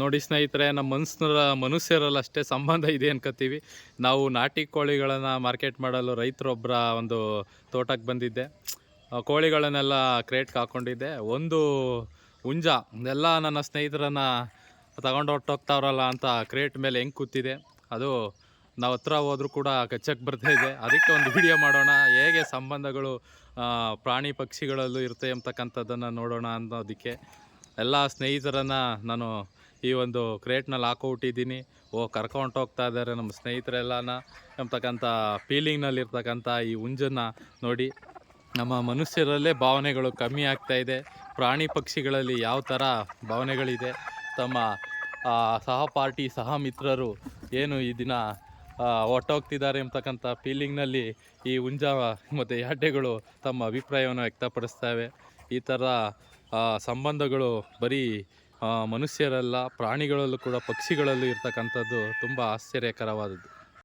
ನೋಡಿ ಸ್ನೇಹಿತರೆ, ನಮ್ಮ ಮನುಷ್ಯರ ಮನುಷ್ಯರಲ್ಲಿ ಅಷ್ಟೇ ಸಂಬಂಧ ಇದೆ ಅನ್ಕೋತೀವಿ ನಾವು ನಾಟಿ ಕೋಳಿಗಳನ್ನು ಮಾರ್ಕೆಟ್ ಮಾಡಲು ರೈತರೊಬ್ಬರ ಒಂದು ತೋಟಕ್ಕೆ ಬಂದಿದ್ದೆ. ಕೋಳಿಗಳನ್ನೆಲ್ಲ ಕ್ರೇಟ್ಗೆ ಹಾಕ್ಕೊಂಡಿದ್ದೆ ಒಂದು ಹುಂಜ, ಎಲ್ಲ ನನ್ನ ಸ್ನೇಹಿತರನ್ನು ತಗೊಂಡು ಹೊಟ್ಟೋಗ್ತಾವ್ರಲ್ಲ ಅಂತ ಕ್ರೇಟ್ ಮೇಲೆ ಹೆಂಗೆ ಕೂತಿದೆ. ಅದು ನಾವು ಹತ್ರ ಹೋದರೂ ಕೂಡ ಕಚ್ಚಕ್ಕೆ ಬರ್ತಾ ಇದೆ. ಅದಕ್ಕೆ ಒಂದು ವಿಡಿಯೋ ಮಾಡೋಣ. ಹೇಗೆ ಸಂಬಂಧಗಳು ಪ್ರಾಣಿ ಪಕ್ಷಿಗಳಲ್ಲೂ ಇರುತ್ತೆ ಅಂತಕ್ಕಂಥದ್ದನ್ನು ನೋಡೋಣ ಅನ್ನೋದಕ್ಕೆ. ಎಲ್ಲ ಸ್ನೇಹಿತರನ್ನು ನಾನು ಈ ಒಂದು ಕ್ರೇಟ್ನಲ್ಲಿ ಹಾಕೊಬಿಟ್ಟಿದ್ದೀನಿ ಓ, ಕರ್ಕೊಂಡು ಹೋಗ್ತಾ ಇದ್ದಾರೆ ನಮ್ಮ ಸ್ನೇಹಿತರೆಲ್ಲನ. ಎಂಬತಕ್ಕಂಥ ಫೀಲಿಂಗ್ನಲ್ಲಿರ್ತಕ್ಕಂಥ ಈ ಹುಂಜನ್ನ ನೋಡಿ. ನಮ್ಮ ಮನುಷ್ಯರಲ್ಲೇ ಭಾವನೆಗಳು ಕಮ್ಮಿ ಆಗ್ತಾ ಇದೆ. ಪ್ರಾಣಿ ಪಕ್ಷಿಗಳಲ್ಲಿ ಯಾವ ಥರ ಭಾವನೆಗಳಿದೆ. ತಮ್ಮ ಸಹ ಸಹಪಾಠಿ ಸಹ ಮಿತ್ರರು ಏನು ಈ ದಿನ ಹೊಟ್ಟೋಗ್ತಿದ್ದಾರೆ ಎಂಬತಕ್ಕಂಥ ಫೀಲಿಂಗ್ನಲ್ಲಿ ಈ ಹುಂಜ ಮತ್ತು ಯಾಟೆಗಳು ತಮ್ಮ ಅಭಿಪ್ರಾಯವನ್ನು ವ್ಯಕ್ತಪಡಿಸ್ತವೆ. ಈ ಥರ ಸಂಬಂಧಗಳು ಬರೀ ಮನುಷ್ಯರಲ್ಲ ಪ್ರಾಣಿಗಳಲ್ಲೂ ಕೂಡ ಪಕ್ಷಿಗಳಲ್ಲೂ ಇರ್ತಕ್ಕಂಥದ್ದು ತುಂಬ ಆಶ್ಚರ್ಯಕರವಾದದ್ದು.